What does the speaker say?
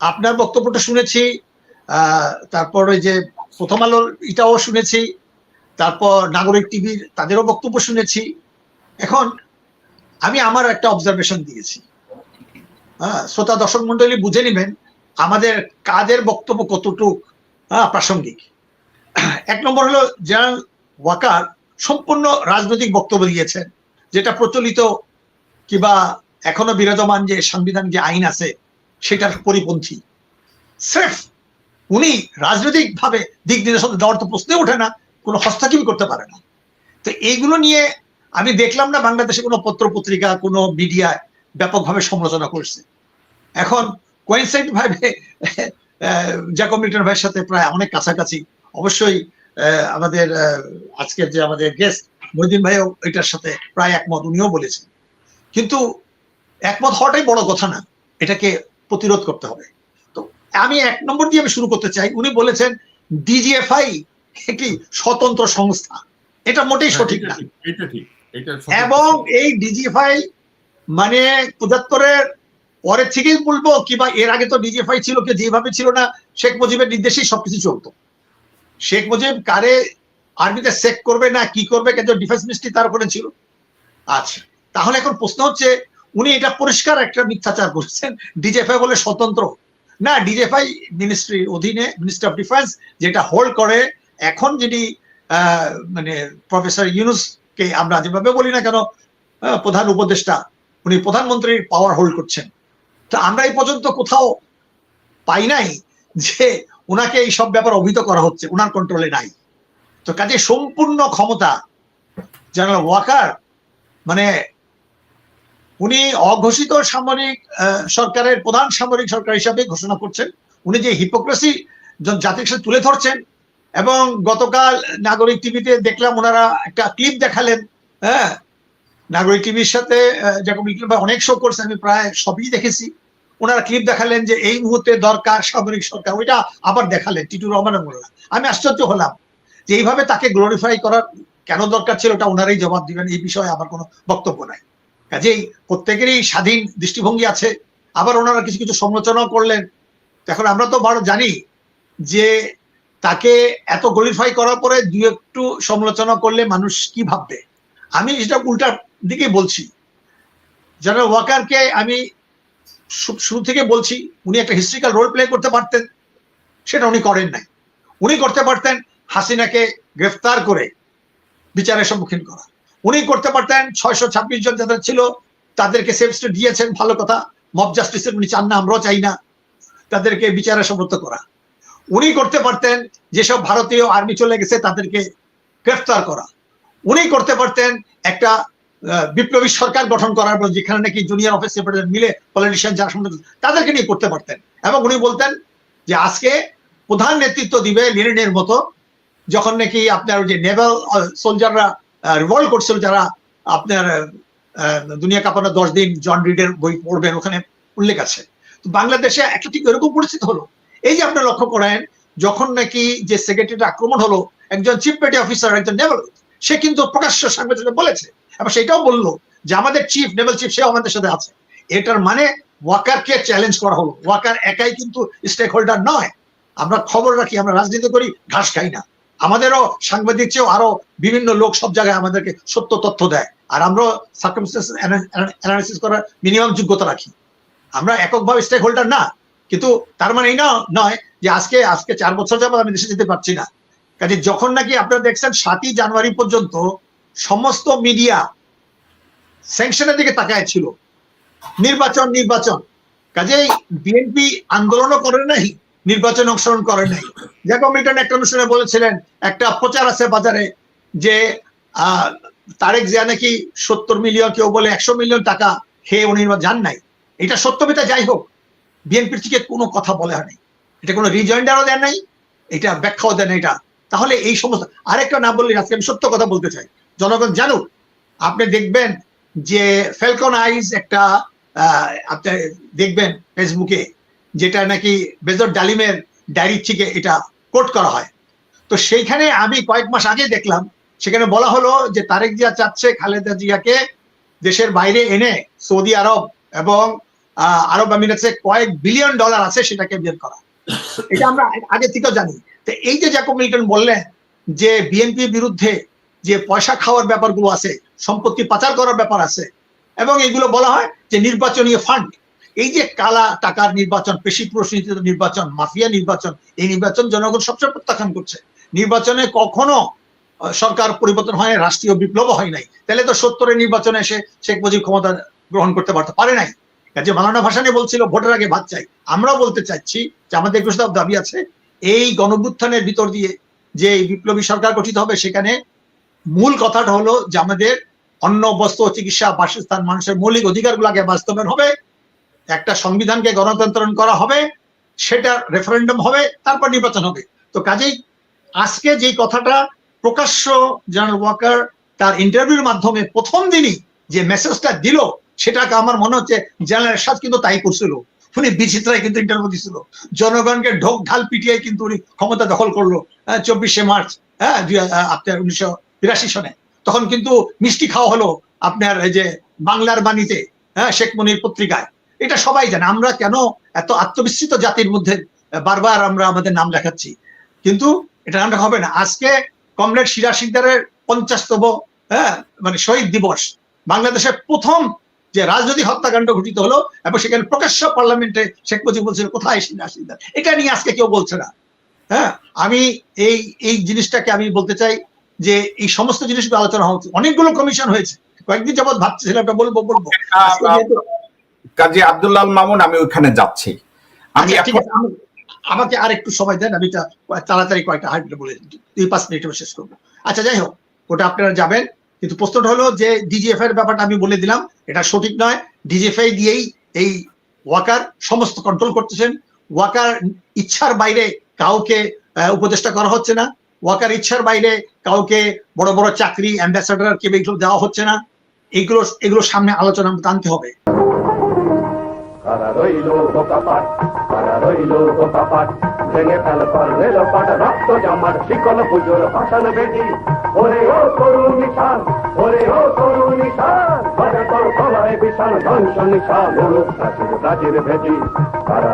আপনার বক্তব্যটা শুনেছি তারপর ওই যে প্রথম আলোর এটাও শুনেছি তারপর নাগরিক টিভির তাদেরও বক্তব্য শুনেছি। এখন আমি আমার একটা অবজারভেশন দিয়েছি। হ্যাঁ শ্রোতা দর্শক মন্ডলী বুঝে নেবেন আমাদের কাজের বক্তব্য কতটুক হ্যাঁ, প্রাসঙ্গিক। এক নম্বর হলো জেনারেল ওয়াকার সম্পূর্ণ রাজনৈতিক বক্তব্য দিয়েছেন যেটা প্রচলিত কিংবা এখনও বিরাজমান যে সাংবিধান যে আইন আছে, সেটার পরিপন্থী। স্রেফ উনি রাজনৈতিক ভাবে দিক নির্দেশন দেওয়ার তো প্রশ্নে ওঠে না, কোনো হস্তক্ষেপ করতে পারে না। তো এইগুলো নিয়ে আমি দেখলাম না বাংলাদেশে কোনো পত্র পত্রিকা কোনো মিডিয়ায় ব্যাপকভাবে সমালোচনা করছে। এখন কোয়েন্সাইড ভাবে জ্যাকব মিল্টন ভাইয়ের সাথে প্রায় অনেক কাছাকাছি। অবশ্যই আমাদের আজকের যে আমাদের গেস্ট মহিদিন ভাইও এটার সাথে প্রায় একমত, উনিও বলেছেন। কিন্তু একমত হওয়াটাই বড় কথা না। এটাকে প্রতিরোধ করতে হবে। তো আমি এক নম্বর দিয়ে আমি শুরু করতে চাই। উনি বলেছেন ডিজিএফআই একটি স্বতন্ত্র সংস্থা। এটা মোটেই সঠিক না। হ্যাঁ, সঠিক। এবং এই ডিজিএফআই মানে পঁচাত্তরের পরের থেকেই বলব কিংবা এর আগে তো ডিজিএফআই ছিল কি যেভাবে ছিল না শেখ মুজিবের নির্দেশেই সবকিছু চলতো। শেখ মুজিব কারে আর্মিতে চেক করবে না কি করবে কিন্তু ডিফেন্স মিনিস্ট্রি তার উপরে ছিল। আচ্ছা তাহলে এখন প্রশ্ন হচ্ছে উনি এটা পরিষ্কার একটা মিথ্যাচার করছেন। ডিজেফাই বলে স্বতন্ত্র। না ডিজেফাই মিনিস্ট্রির অধীনে মিনিস্ট্রি অফ ডিফেন্স যেটা হোল্ড করে, এখন যিনি মানে প্রফেসর ইউনুসকে আমরা যেভাবে বলি না কেন প্রধান উপদেষ্টা, উনি প্রধানমন্ত্রীর পাওয়ার হোল্ড করছেন। তো আমরা এই পর্যন্ত কোথাও পাই নাই যে ওনাকে এই সব ব্যাপার অভিহিত করা হচ্ছে ওনার কন্ট্রোলে নাই। তো কাজে সম্পূর্ণ ক্ষমতা জেনারেল ওয়াকার মানে উনি অঘোষিত সামরিক সরকারের প্রধান সামরিক সরকার হিসাবে ঘোষণা করছেন। উনি যে হিপোক্রেসি জাতির সাথে তুলে ধরছেন এবং গতকাল নাগরিক টিভিতে দেখলাম ওনারা একটা ক্লিপ দেখালেন হ্যাঁ? নাগরিক টিভির সাথে যেরকম ভাই অনেক শো করছে আমি প্রায় সবই দেখেছি। ওনারা ক্লিপ দেখালেন যে এই মুহূর্তে দরকার সামরিক সরকার। ওইটা আবার দেখালেন টিটু রহমানের বললাম আমি আশ্চর্য হলাম যে এইভাবে তাকে গ্লোরিফাই করার কেন দরকার ছিল, ওটা ওনারাই জবাব দিবেন, এই বিষয়ে আমার কোনো বক্তব্য নাই। কাজেই প্রত্যেকেরই স্বাধীন দৃষ্টিভঙ্গি আছে। আবার ওনারা কিছু কিছু সমালোচনাও করলেন। এখন আমরা তো বড় জানি যে তাকে এত গ্লোরিফাই করার পরে দু একটু সমালোচনা করলে মানুষ কি ভাববে? আমি যেটা উল্টার দিকে বলছি। জেনারেল ওয়াকারকে আমি শুরু থেকে বলছি, উনি একটা হিস্ট্রিক্যাল রোল প্লে করতে পারতেন, সেটা উনি করেন নাই। উনি করতে পারতেন হাসিনাকে গ্রেফতার করে বিচারের সম্মুখীন করা। উনি করতে পারতেন, ছয়শো ছাব্বিশ জন যাদের ছিল, তাদেরকে সেফ স্টেট দিয়েছেন, ভালো কথা। মব জাস্টিসের উনি চান না, আমরাও চাই না। তাদেরকে বিচারে সমর্থ করা। উনি করতে পারতেন, যেসব ভারতীয় আর্মি চলে গেছে, তাদেরকে গ্রেফতার করা। উনি করতে পারতেন একটা বিপ্লবী সরকার গঠন করার পর, যেখানে নাকি জুনিয়র অফিস মিলে পলিটিশিয়ান যারা শুনতে তাদেরকে নিয়ে করতে পারতেন। এবং উনি বলতেন যে, আজকে প্রধান নেতৃত্ব দিবে লেনিনের মতো, যখন নাকি আপনার যে নেভাল সোলজাররা রিভল্ট করছিল যারা আপনার দুনিয়া কাঁপানো দশ দিন জন রিডের বই পড়বেন ওখানে উল্লেখ আছে। তো বাংলাদেশে একটা ঠিক এরকম পরিস্থিতি হলো। এই যে আপনি লক্ষ্য করেন, যখন নাকি যে সেক্রেটারি আক্রমণ হলো, একজন চিফ পেটি অফিসার একজন নেভাল সে কিন্তু প্রকাশ্য সাংবাদিকদের বলেছে। এবং সেটাও বলল যে আমাদের চিফ নেভাল চিফ সেও আমাদের সাথে আছে। এটার মানে ওয়াকারকে চ্যালেঞ্জ করা হলো। ওয়াকার একাই কিন্তু স্টেক হোল্ডার নয়। আমরা খবর রাখি, আমরা রাজনীতি করি, ঘাস খাই না। আমাদেরও সাংবাদিক চেয়েও আরও বিভিন্ন লোক সব জায়গায় আমাদেরকে সত্য তথ্য দেয়। আর আমরাও সার্কামস্টেন্স অ্যানালিসিস করার মিনিমাম যোগ্যতা রাখি। আমরা এককভাবে স্টেক হোল্ডার না, কিন্তু তার মানে এই নয় যে আজকে আজকে চার বছর যাবত আমি দেশে যেতে পারছি না। কাজে যখন নাকি আপনারা দেখছেন সাতই জানুয়ারি পর্যন্ত সমস্ত মিডিয়া স্যাংশনের দিকে তাকায় ছিল। নির্বাচন নির্বাচন। কাজেই বিএনপি আন্দোলনও করে নাই নির্বাচন অংশগ্রহণ করে নাই। জ্যাকব মিল্টন একটা অনুষ্ঠানে বলেছিলেন, একটা প্রচার আছে বাজারে যে তারেক জিয়া নাকি সত্তর মিলিয়ন, কেউ বলে একশো মিলিয়ন টাকা খেয়ে উনি যান নাই। এটা সত্যমিতা যাই হোক, বিএনপির থেকে কোনো কথা বলে হয়নি। এটা কোনো রিজয়েন্ডারও দেন নাই, এটা ব্যাখ্যাও দেন নাই এটা। তাহলে এই সমস্ত, আরেকটা না বললে আজকে আমি সত্য কথা বলতে চাই। জনগণ জানুক, আপনি দেখবেন যে ফেলকন আইজ একটা আপনি দেখবেন ফেসবুকে যেটা নাকি বেজর ডালিমের ডায়েরি থেকে এটা কোট করা হয়। তো সেইখানে আমি কয়েক মাস আগে দেখলাম, সেখানে বলা হলো যে তারেক জিয়া চাচ্ছে খালেদা জিয়াকে দেশের বাইরে এনে সৌদি আরব এবং আরব আমিরাতে কয়েক বিলিয়ন ডলার আছে সেটাকে বের করা। এটা আমরা আগে থেকেও জানি। তো এই যে জ্যাকব মিল্টন বললেন যে বিএনপির বিরুদ্ধে যে পয়সা খাওয়ার ব্যাপারগুলো আছে, সম্পত্তি পাচার করার ব্যাপার আছে এবং এগুলো বলা হয় যে নির্বাচনীয় ফান্ড এই যে কালা টাকার নির্বাচন, পেশি প্রশ্নিত নির্বাচন, মাফিয়া নির্বাচন, এই নির্বাচন জনগণ সবচেয়ে প্রত্যাখ্যান করছে। নির্বাচনে কখনো সরকার পরিবর্তন হয় রাষ্ট্রীয় বিপ্লব হয় নাই। তাহলে তো সত্তরের নির্বাচনে এসে শেখ মুজিব ক্ষমতা গ্রহণ করতে পারতে, পারে নাই। যে মালানা ভাসানি বলছিল, ভোটের আগে ভাত চাই। আমরাও বলতে চাচ্ছি যে আমাদের একুশ দাবি আছে, এই গণভ্যুত্থানের ভিতর দিয়ে যে বিপ্লবী সরকার গঠিত হবে, সেখানে মূল কথাটা হলো যে আমাদের অন্ন, বস্ত্র, চিকিৎসা, বাসস্থান, মানুষের মৌলিক অধিকারগুলো আগে বাস্তবায়ন হবে। একটা সংবিধানকে গণতন্ত্রণ করা হবে, সেটা রেফারেন্ডাম হবে, তারপর নির্বাচন হবে। তো কাজেই আজকে যে কথাটা প্রকাশ্য জেনারেল ওয়াকার তার ইন্টারভিউর মাধ্যমে প্রথম দিনই যে মেসেজটা দিল, সেটাকে আমার মনে হচ্ছে জেনারেল এরশাদ কিন্তু তাই করছিল। উনি বিচিত্রায় কিন্তু ইন্টারভিউ দিছিল। জনগণকে ঢোক ঢাল পিটিয়ে কিন্তু উনি ক্ষমতা দখল করল চব্বিশে মার্চ হ্যাঁ আপনার উনিশশো বিরাশি সনে। তখন কিন্তু মিষ্টি খাওয়া হলো আপনার এই যে বাংলার বাণীতে হ্যাঁ শেখ মনির পত্রিকায়। এটা সবাই জানে। আমরা কেন এত আত্মবিস্মৃত জাতির মধ্যে বারবার আমরা আমাদের নাম লেখাচ্ছি? কিন্তু এটা নামটা হবে না। আজকে কমরেড সিরা সিকদারের পঞ্চাশতম হ্যাঁ মানে শহীদ দিবস বাংলাদেশের প্রথম যে রাজনৈতিক হত্যাকাণ্ড ঘটিত হলো এবং সেখানে প্রকাশ্য পার্লামেন্টে শেখ মুজিব বলছিল কোথায় সিরা সিকদার এটা নিয়ে আজকে কেউ বলছে না। হ্যাঁ আমি এই এই জিনিসটাকে আমি বলতে চাই যে এই সমস্ত জিনিসগুলো আলোচনা হচ্ছে। অনেকগুলো কমিশন হয়েছে। কয়েকদিন যাবৎ ভাবছিলাম এটা বলব বলব। যেহেতু- কাজী আব্দুল্লাহ মামুন আমি ওইখানে যাচ্ছি। আমি আচ্ছা, আমাকে আর একটু সময় দেন আমি তাড়াতাড়ি কয়েকটা হাইট বলে দুই। পাঁচ মিনিটে শেষ করব। আচ্ছা যাই হোক ওটা আপনারা যাবেন কিন্তু প্রশ্নটা হলো যে ডিজিএফ এর ব্যাপারটা আমি বলে দিলাম এটা সঠিক নয়। ডিজিএফআই দিয়েই এই ওয়াকার সমস্ত কন্ট্রোল করতেছেন। ওয়াকার ইচ্ছার বাইরে কাউকে উপদেষ্টা করা হচ্ছে না। ওয়াকার ইচ্ছার বাইরে কাউকে বড় বড় চাকরি অ্যাম্বাসাডার কে এগুলো দেওয়া হচ্ছে না। এগুলো এগুলো সামনে আলোচনা আনতে হবে। কারা রইল বোকাপাট para রইল বোকাপাট ভেঙে ফেল পর রেল পাট রক্ত জামার শিকল পুজোর ভাষণ বেটি ওরে ও তরুণ নিশান, ওরে ও তরুণ নিশান বাজে তোর গলায় বিশাল ধ্বংস নিশান মুলুক প্রাচীর ভেদি কারা